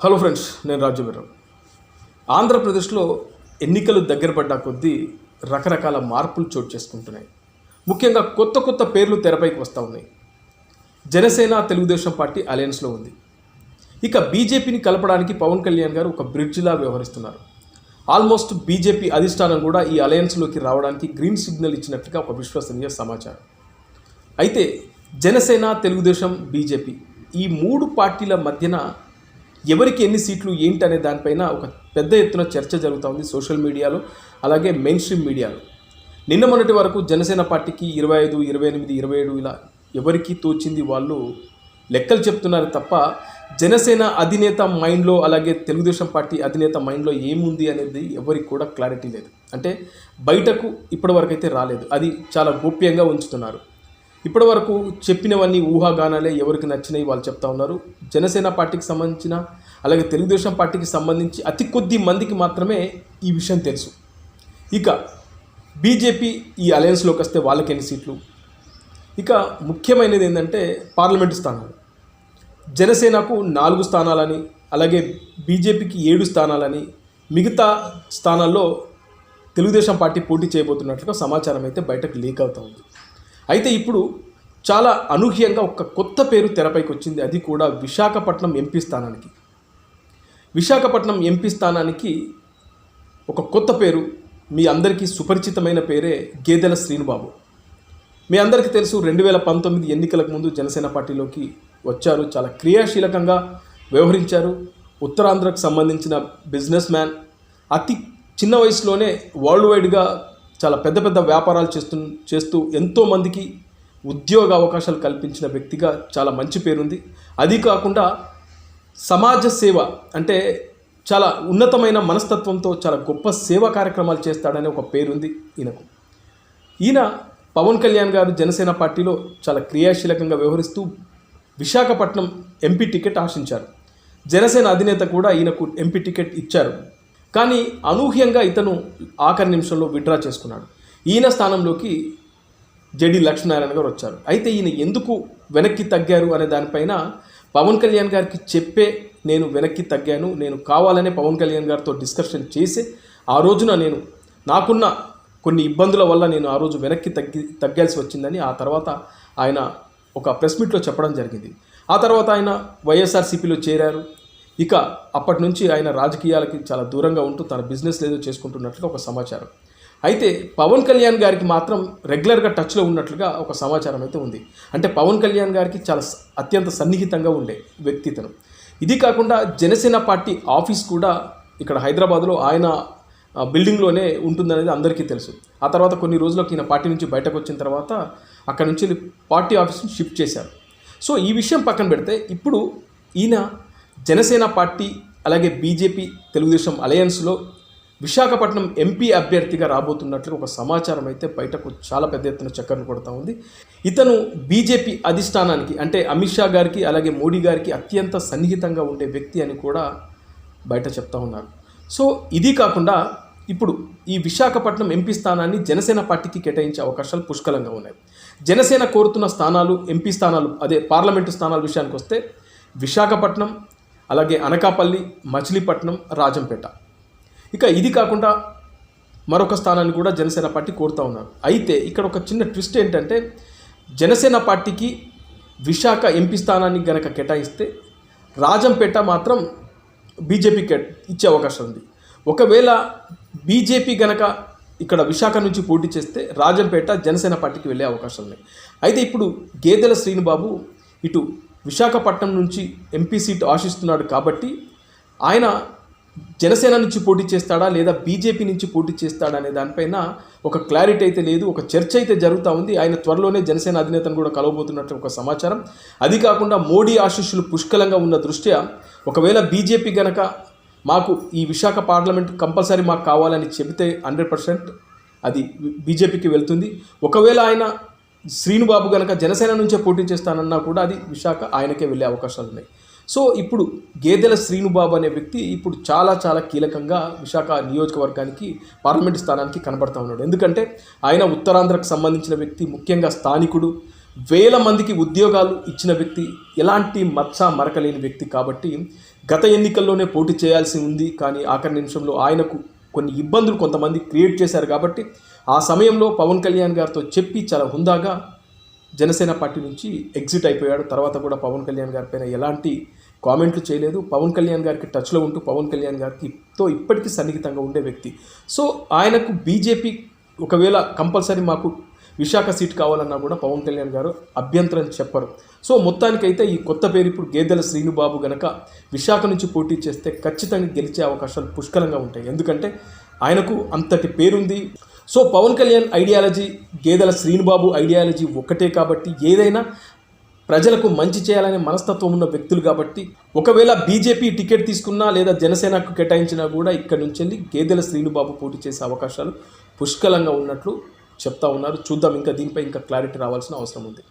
Hello friends నేను రాజు ఆంధ్రప్రదేశ్లో ఎన్నికలు దగ్గర పడ్డా కొద్దీ రకరకాల మార్పులు చోటు చేసుకుంటున్నాయి. ముఖ్యంగా కొత్త కొత్త పేర్లు తెరపైకి వస్తూ ఉన్నాయి. జనసేన తెలుగుదేశం పార్టీ అలయన్స్లో ఉంది. ఇక బీజేపీని కలపడానికి పవన్ కళ్యాణ్ గారు ఒక బ్రిడ్జిలా వ్యవహరిస్తున్నారు. ఆల్మోస్ట్ బీజేపీ అధిష్టానం కూడా ఈ అలయన్స్లోకి రావడానికి గ్రీన్ సిగ్నల్ ఇచ్చినట్టుగా ఒక విశ్వసనీయ సమాచారం. అయితే జనసేన తెలుగుదేశం బీజేపీ ఈ మూడు పార్టీల మధ్యన ఎవరికి ఎన్ని సీట్లు ఏంటి అనే దానిపైన ఒక పెద్ద ఎత్తున చర్చ జరుగుతూ ఉంది సోషల్ మీడియాలో అలాగే మెయిన్ స్ట్రీమ్ మీడియాలో. నిన్న మొన్నటి వరకు జనసేన పార్టీకి ఇరవై ఐదు ఇరవై ఎనిమిది ఇరవై ఏడు ఇలా ఎవరికి తోచింది వాళ్ళు లెక్కలు చెప్తున్నారు తప్ప జనసేన అధినేత మైండ్లో అలాగే తెలుగుదేశం పార్టీ అధినేత మైండ్లో ఏముంది అనేది ఎవరికి కూడా క్లారిటీ లేదు. అంటే బయటకు ఇప్పటివరకు అయితే రాలేదు. అది చాలా గోప్యంగా ఉంచుతున్నారు. ఇప్పటివరకు చెప్పినవన్నీ ఊహాగానాలే ఎవరికి నచ్చినాయి వాళ్ళు చెప్తా ఉన్నారు. జనసేన పార్టీకి సంబంధించిన అలాగే తెలుగుదేశం పార్టీకి సంబంధించి అతి కొద్ది మందికి మాత్రమే ఈ విషయం తెలుసు. ఇక బీజేపీ ఈ అలయన్స్లోకి వస్తే వాళ్ళకి ఎన్ని సీట్లు? ఇక ముఖ్యమైనది ఏంటంటే పార్లమెంటు స్థానాలు. జనసేనకు నాలుగు స్థానాలని అలాగే బీజేపీకి ఏడు స్థానాలని మిగతా స్థానాల్లో తెలుగుదేశం పార్టీ పోటీ చేయబోతున్నట్లుగా సమాచారం అయితే బయటకు లీక్ అవుతూ ఉంది. అయితే ఇప్పుడు చాలా అనూహ్యంగా ఒక కొత్త పేరు తెరపైకి వచ్చింది అది కూడా విశాఖపట్నం ఎంపీ స్థానానికి. విశాఖపట్నం ఎంపీ స్థానానికి ఒక కొత్త పేరు మీ అందరికీ సుపరిచితమైన పేరే గేదెల శ్రీనుబాబు. మీ అందరికీ తెలుసు రెండు వేల పంతొమ్మిది ఎన్నికలకు ముందు జనసేన పార్టీలోకి వచ్చారు. చాలా క్రియాశీలకంగా వ్యవహరించారు. ఉత్తరాంధ్రకు సంబంధించిన బిజినెస్ మ్యాన్. అతి చిన్న వయసులోనే వరల్డ్ వైడ్గా చాలా పెద్ద పెద్ద వ్యాపారాలు చేస్తు చేస్తూ ఎంతోమందికి ఉద్యోగ అవకాశాలు కల్పించిన వ్యక్తిగా చాలా మంచి పేరుంది. అది కాకుండా సమాజ సేవ అంటే చాలా ఉన్నతమైన మనస్తత్వంతో చాలా గొప్ప సేవా కార్యక్రమాలు చేస్తాడనే ఒక పేరుంది ఈయనకు. ఈయన పవన్ కళ్యాణ్ గారు జనసేన పార్టీలో చాలా క్రియాశీలకంగా వ్యవహరిస్తూ విశాఖపట్నం ఎంపీ టికెట్ ఆశించారు. జనసేన అధినేత కూడా ఈయనకు ఎంపీ టికెట్ ఇచ్చారు. కానీ అనూహ్యంగా ఇతను ఆఖరి నిమిషంలో విడ్రా చేసుకున్నాడు. ఈయన స్థానంలోకి జడి లక్ష్మీనారాయణ గారు వచ్చారు. అయితే ఈయన ఎందుకు వెనక్కి తగ్గారు అనే దానిపైన పవన్ కళ్యాణ్ గారికి చెప్పే నేను వెనక్కి తగ్గాను నేను కావాలనే పవన్ కళ్యాణ్ గారితో డిస్కషన్ చేసి ఆ రోజున నేను నాకున్న కొన్ని ఇబ్బందుల వల్ల నేను ఆ రోజు వెనక్కి తగ్గి తగ్గాల్సి వచ్చిందని ఆ తర్వాత ఆయన ఒక ప్రెస్ మీట్లో చెప్పడం జరిగింది. ఆ తర్వాత ఆయన వైఎస్ఆర్సీపీలో చేరారు. ఇక అప్పటి నుంచి ఆయన రాజకీయాలకి చాలా దూరంగా ఉంటూ తన బిజినెస్ ఏదో చేసుకుంటున్నట్లుగా ఒక సమాచారం. అయితే పవన్ కళ్యాణ్ గారికి మాత్రం రెగ్యులర్గా టచ్లో ఉన్నట్లుగా ఒక సమాచారం అయితే ఉంది. అంటే పవన్ కళ్యాణ్ గారికి చాలా అత్యంత సన్నిహితంగా ఉండే వ్యక్తితను ఇది కాకుండా జనసేన పార్టీ ఆఫీస్ కూడా ఇక్కడ హైదరాబాద్లో ఆయన బిల్డింగ్లోనే ఉంటుందనేది అందరికీ తెలుసు. ఆ తర్వాత కొన్ని రోజులకు ఈయన పార్టీ నుంచి బయటకు వచ్చిన తర్వాత అక్కడ నుంచి పార్టీ ఆఫీస్ని షిఫ్ట్ చేశారు. సో ఈ విషయం పక్కన పెడితే ఇప్పుడు ఈయన జనసేన పార్టీ అలాగే బీజేపీ తెలుగుదేశం అలయన్స్లో విశాఖపట్నం ఎంపీ అభ్యర్థిగా రాబోతున్నట్లు ఒక సమాచారం అయితే బయటకు చాలా పెద్ద ఎత్తున చక్కర్లు కొడతా ఉంది. ఇతను బీజేపీ అధిష్టానానికి అంటే అమిత్ షా గారికి అలాగే మోడీ గారికి అత్యంత సన్నిహితంగా ఉండే వ్యక్తి అని కూడా బయట చెప్తా ఉన్నారు. సో ఇది కాకుండా ఇప్పుడు ఈ విశాఖపట్నం ఎంపీ స్థానాన్ని జనసేన పార్టీకి కేటాయించే అవకాశాలు పుష్కలంగా ఉన్నాయి. జనసేన కోరుతున్న స్థానాలు ఎంపీ స్థానాలు అదే పార్లమెంటు స్థానాల విషయానికి వస్తే విశాఖపట్నం అలాగే అనకాపల్లి మచిలీపట్నం రాజంపేట. ఇక ఇది కాకుండా మరొక స్థానాన్ని కూడా జనసేన పార్టీ కోరుతా ఉన్నారు. అయితే ఇక్కడ ఒక చిన్న ట్విస్ట్ ఏంటంటే జనసేన పార్టీకి విశాఖ ఎంపీ స్థానాన్ని గనక కేటాయిస్తే రాజంపేట మాత్రం బీజేపీకి ఇచ్చే అవకాశం ఉంది. ఒకవేళ బీజేపీ గనక ఇక్కడ విశాఖ నుంచి పోటీ చేస్తే రాజంపేట జనసేన పార్టీకి వెళ్ళే అవకాశం ఉన్నాయి అయితే ఇప్పుడు గేదెల శ్రీనుబాబు ఇటు విశాఖపట్నం నుంచి ఎంపీ సీట్ ఆశిస్తున్నాడు కాబట్టి ఆయన జనసేన నుంచి పోటీ చేస్తాడా లేదా బీజేపీ నుంచి పోటీ చేస్తాడా అనే దానిపైన ఒక క్లారిటీ అయితే లేదు ఒక చర్చ అయితే జరుగుతూ ఉంది. ఆయన త్వరలోనే జనసేన అధినేతను కూడా కలవబోతున్నట్టు ఒక సమాచారం. అది కాకుండా మోడీ ఆశీస్సులు పుష్కలంగా ఉన్న దృష్ట్యా ఒకవేళ బీజేపీ గనక మాకు ఈ విశాఖ పార్లమెంట్ కంపల్సరీ మాకు కావాలని చెబితే హండ్రెడ్ పర్సెంట్ అది బీజేపీకి వెళ్తుంది. ఒకవేళ ఆయన శ్రీనుబాబు కనుక జనసేన నుంచే పోటీ చేస్తానన్నా కూడా అది విశాఖ ఆయనకే వెళ్ళే అవకాశాలు ఉన్నాయి. సో ఇప్పుడు గేదెల శ్రీనుబాబు అనే వ్యక్తి ఇప్పుడు చాలా చాలా కీలకంగా విశాఖ నియోజకవర్గానికి పార్లమెంట్ స్థానానికి కనబడతా ఉన్నాడు. ఎందుకంటే ఆయన ఉత్తరాంధ్రకు సంబంధించిన వ్యక్తి ముఖ్యంగా స్థానికుడు వేల మందికి ఉద్యోగాలు ఇచ్చిన వ్యక్తి ఎలాంటి మచ్చ మరకలేని వ్యక్తి కాబట్టి గత ఎన్నికల్లోనే పోటీ చేయాల్సి ఉంది. కానీ ఆఖరి నిమిషంలో ఆయనకు కొన్ని ఇబ్బందులు కొంతమంది క్రియేట్ చేశారు కాబట్టి ఆ సమయంలో పవన్ కళ్యాణ్ గారితో చెప్పి చాలా హుందాగా జనసేన పార్టీ నుంచి ఎగ్జిట్ అయిపోయాడు. తర్వాత కూడా పవన్ కళ్యాణ్ గారి పైన ఎలాంటి కామెంట్లు చేయలేదు. పవన్ కళ్యాణ్ గారికి టచ్లో ఉంటూ పవన్ కళ్యాణ్ గారికి తో ఇప్పటికీ సన్నిహితంగా ఉండే వ్యక్తి. సో ఆయనకు బీజేపీ ఒకవేళ కంపల్సరీ మాకు విశాఖ సీట్ కావాలన్నా కూడా పవన్ కళ్యాణ్ గారు అభ్యంతరం చెప్పరు. సో మొత్తానికైతే ఈ కొత్త పేరు ఇప్పుడు గేదెల శ్రీనుబాబు గనక విశాఖ నుంచి పోటీ చేస్తే ఖచ్చితంగా గెలిచే అవకాశాలు పుష్కలంగా ఉంటాయి. ఎందుకంటే ఆయనకు అంతటి పేరుంది. సో పవన్ కళ్యాణ్ ఐడియాలజీ గేదెల శ్రీనుబాబు ఐడియాలజీ ఒకటే కాబట్టి ఏదైనా ప్రజలకు మంచి చేయాలనే మనస్తత్వం ఉన్న వ్యక్తులు కాబట్టి ఒకవేళ బీజేపీ టికెట్ తీసుకున్నా లేదా జనసేనకు కేటాయించినా కూడా ఇక్కడి నుంచి వెళ్ళి గేదెల శ్రీనుబాబు పోటీ చేసే అవకాశాలు పుష్కలంగా ఉన్నట్లు చెప్తా ఉన్నారు. చూద్దాం ఇంకా దీనిపై ఇంకా క్లారిటీ రావాల్సిన అవసరం ఉంది.